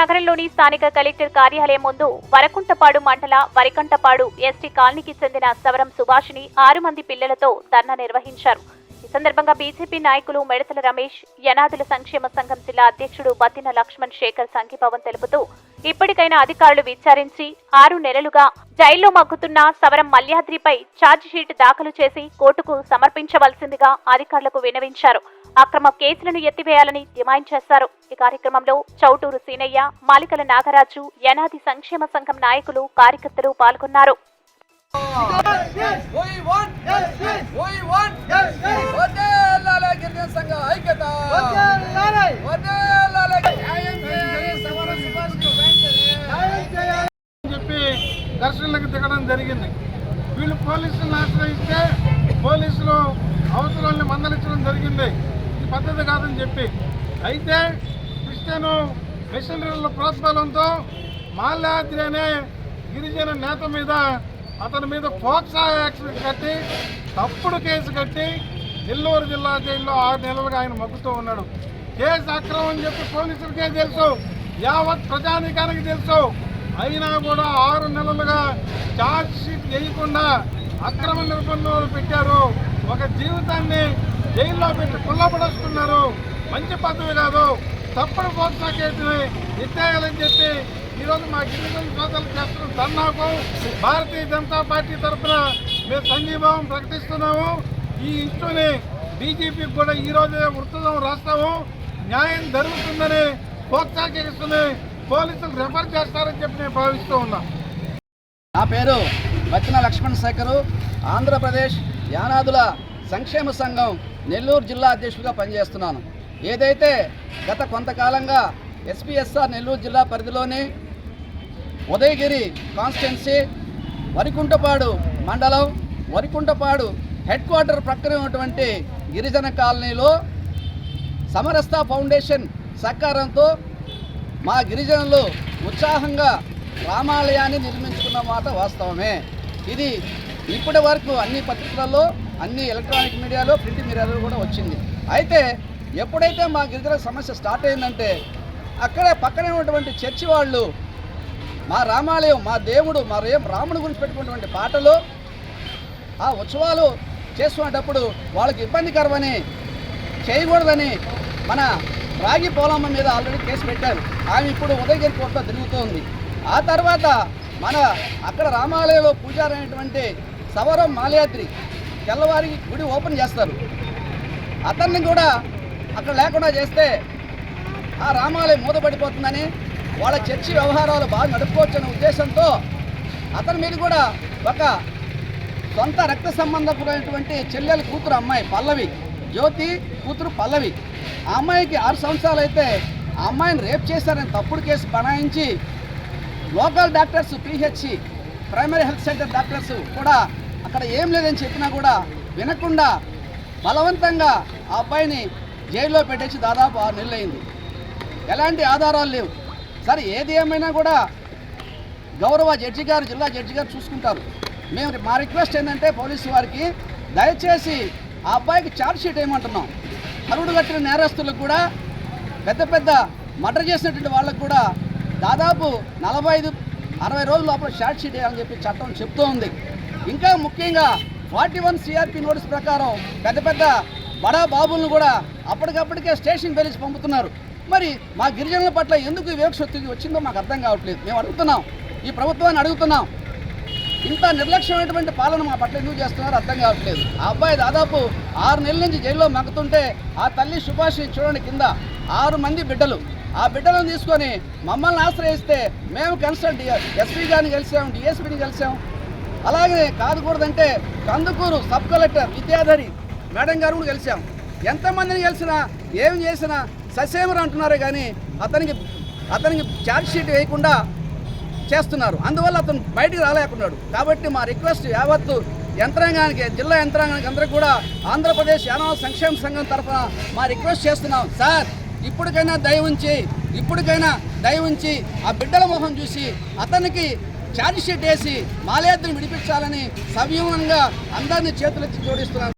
నగరంలోని స్థానిక కలెక్టర్ కార్యాలయం ముందు వరకుంటపాడు మండల వరికంటపాడు ఎస్టీ కాలనీకి చెందిన సవరం సుభాషిని ఆరు మంది పిల్లలతో ధర్నా నిర్వహించారు. ఈ సందర్భంగా బీజేపీ నాయకులు మెడతల రమేష్ యనాదుల సంక్షేమ సంఘం జిల్లా అధ్యక్షుడు బత్తిన లక్ష్మణ్ శేఖర్ సంఘీభావం తెలుపుతూ ఇప్పటికైనా అధికారులు విచారించి ఆరు నెలలుగా జైల్లో మగ్గుతున్న సవరం మల్యాద్రిపై షీట్ దాఖలు చేసి కోర్టుకు సమర్పించవలసిందిగా అధికారులకు వినవించారు. అక్రమ కేసులను ఎత్తివేయాలని డిమాండ్ చేశారు. ఈ కార్యక్రమంలో చౌటూరు సీనయ్య మాలికల నాగరాజు యనాది సంక్షేమ సంఘం నాయకులు కార్యకర్తలు పాల్గొన్నారు. ఘర్షణలకు దిగడం జరిగింది. వీళ్ళు పోలీసులను ఆశ్రయిస్తే పోలీసులు అవసరాన్ని మందలించడం జరిగింది. ఇది పద్ధతి కాదని చెప్పి. అయితే క్రిస్టియన్ మిషనరీల ప్రోత్సాహంతో మాల్యాద్రి అనే గిరిజన నేత మీద అతని మీద ఫోక్సా యాక్షన్ కట్టి తప్పుడు కేసు కట్టి నెల్లూరు జిల్లా జైల్లో ఆరు నెలలుగా ఆయన మగ్గుతూ ఉన్నాడు. కేసు అక్రమం అని చెప్పి పోలీసులకే తెలుసు. యావత్ ప్రజానీకానికి తెలుసు. అయినా కూడా ఆరు నెలలుగా ఛార్జ్ షీట్ వేయకుండా అక్రమ నిర్బంధాలు పెట్టారు. ఒక జీవితాన్ని జైల్లో పెట్టి కుల్లబడేస్తున్నారు మంచి పద్ధతి కాదు. తప్పుడు పోక్సా కేసుని ఎత్తేయాలని చెప్పి ఈరోజు మా గిరిజన సోదరులు చేస్తున్న ధర్నాకు భారతీయ జనతా పార్టీ తరఫున మేము సంఘీభావం ప్రకటిస్తున్నాము. ఈ ఇష్యూని బీజేపీకి కూడా ఈరోజే వృత్తం రాస్తాము. న్యాయం జరుగుతుందని పోక్సా కేసుని పోలీసులు రెఫర్ చేస్తారని చెప్పి నేను భావిస్తూ ఉన్నా. నా పేరు బచ్చిన లక్ష్మణ్ శేఖరు. ఆంధ్రప్రదేశ్ యానాదుల సంక్షేమ సంఘం నెల్లూరు జిల్లా అధ్యక్షుడిగా పనిచేస్తున్నాను. ఏదైతే గత కొంతకాలంగా ఎస్పీఎస్ఆర్ నెల్లూరు జిల్లా పరిధిలోని ఉదయగిరి కాన్స్టిట్యున్సీ వరికుంటపాడు మండలం వరికుంటపాడు హెడ్ క్వార్టర్ ప్రక్కనే ఉన్నటువంటి గిరిజన కాలనీలో సమరస్త ఫౌండేషన్ సహకారంతో మా గిరిజనులు ఉత్సాహంగా రామాలయాన్ని నిర్మించుకున్న మాట వాస్తవమే. ఇది ఇప్పటి వరకు అన్ని పత్రికలలో అన్ని ఎలక్ట్రానిక్ మీడియాలో ప్రింట్ మీడియాలో కూడా వచ్చింది. అయితే ఎప్పుడైతే మా గిరిజన సమస్య స్టార్ట్ అయిందంటే అక్కడే పక్కనే ఉన్నటువంటి చర్చి వాళ్ళు మా రామాలయం మా దేవుడు మా రేపు రాముడి గురించి పెట్టుకున్నటువంటి పాటలు ఆ ఉత్సవాలు చేసుకునేటప్పుడు వాళ్ళకి ఇబ్బందికరమని చేయకూడదని మన రాగి పోలమ్మ మీద ఆల్రెడీ కేసు పెట్టారు. ఆమె ఇప్పుడు ఉదయగిరి కోర్టులో తిరుగుతోంది. ఆ తర్వాత మన అక్కడ రామాలయంలో పూజారి అయినటువంటి సవరం మాలయాద్రి తెల్లవారికి గుడి ఓపెన్ చేస్తారు. అతన్ని కూడా అక్కడ లేకుండా చేస్తే ఆ రామాలయం మూతపడిపోతుందని వాళ్ళ చర్చి వ్యవహారాలు బాగా నడుపుకోవచ్చనే ఉద్దేశంతో అతని మీద కూడా ఒక సొంత రక్త సంబంధమైనటువంటి చెల్లెల కూతురు అమ్మాయి పల్లవి జ్యోతి కూతురు పల్లవి ఆ అమ్మాయికి ఆరు సంవత్సరాలు అయితే ఆ అమ్మాయిని రేప్ చేశారని తప్పుడు కేసు బనాయించి local doctors PHC primary health centre doctors కూడా అక్కడ ఏం లేదని చెప్పినా కూడా వినకుండా బలవంతంగా ఆ అబ్బాయిని జైల్లో పెట్టేసి దాదాపు ఆరు నెలలు అయింది. ఎలాంటి ఆధారాలు లేవు. సరే ఏది ఏమైనా కూడా గౌరవ జడ్జి గారు జిల్లా జడ్జి గారు చూసుకుంటారు. మేము మా రిక్వెస్ట్ ఏంటంటే పోలీసు వారికి దయచేసి ఆ అబ్బాయికి ఛార్జ్ షీట్ కరుడు కట్టిన నేరస్తులకు కూడా పెద్ద పెద్ద మర్డర్ చేసినటువంటి వాళ్ళకు కూడా దాదాపు నలభై ఐదు అరవై రోజుల లోపల షార్ట్ షీట్ వేయాలని చెప్పి చట్టం చెప్తూ ఉంది. ఇంకా ముఖ్యంగా ఫార్టీ వన్ సిఆర్పి నోటీస్ ప్రకారం పెద్ద పెద్ద బడా బాబులను కూడా అప్పటికప్పటికే స్టేషన్ పిలిచి పంపుతున్నారు. మరి మా గిరిజనుల పట్ల ఎందుకు వివక్ష వచ్చిందో మాకు అర్థం కావట్లేదు. మేము అడుగుతున్నాం. ఈ ప్రభుత్వాన్ని అడుగుతున్నాం. ఇంత నిర్లక్ష్యమైనటువంటి పాలన మా పట్ల ఎందుకు చేస్తున్నారో అర్థం కావట్లేదు. ఆ అబ్బాయి దాదాపు ఆరు నెలల నుంచి జైల్లో మగ్గుతుంటే ఆ తల్లి సుభాష్ని చూడండి కింద ఆరు మంది బిడ్డలు. ఆ బిడ్డలను తీసుకొని మమ్మల్ని ఆశ్రయిస్తే మేము కన్సల్ట్ ఎస్పీ గారిని కలిసాం డిఎస్పీని కలిసాం. అలాగే కాదుకూడదంటే Kandukur sub collector Vidyadhari madam గారు కూడా కలిసాం. ఎంతమందిని కలిసినా ఏం చేసినా ససేమరు అంటున్నారే కానీ అతనికి అతనికి ఛార్జ్ షీట్ వేయకుండా చేస్తున్నారు. అందువల్ల అతను బయటికి రాలేకున్నాడు. కాబట్టి మా రిక్వెస్ట్ యావత్తు యంత్రాంగానికి జిల్లా యంత్రాంగానికి అందరూ కూడా ఆంధ్రప్రదేశ్ యానవ సంక్షేమ సంఘం తరఫున మా రిక్వెస్ట్ చేస్తున్నాం. సార్ ఇప్పటికైనా దయ ఉంచి ఇప్పటికైనా దయ ఉంచి ఆ బిడ్డల మొహం చూసి అతనికి ఛార్జ్ షీట్ వేసి మాలయాద్రిని విడిపించాలని సవ్యంగా అందరినీ చేతులెత్తి జోడిస్తున్నాను.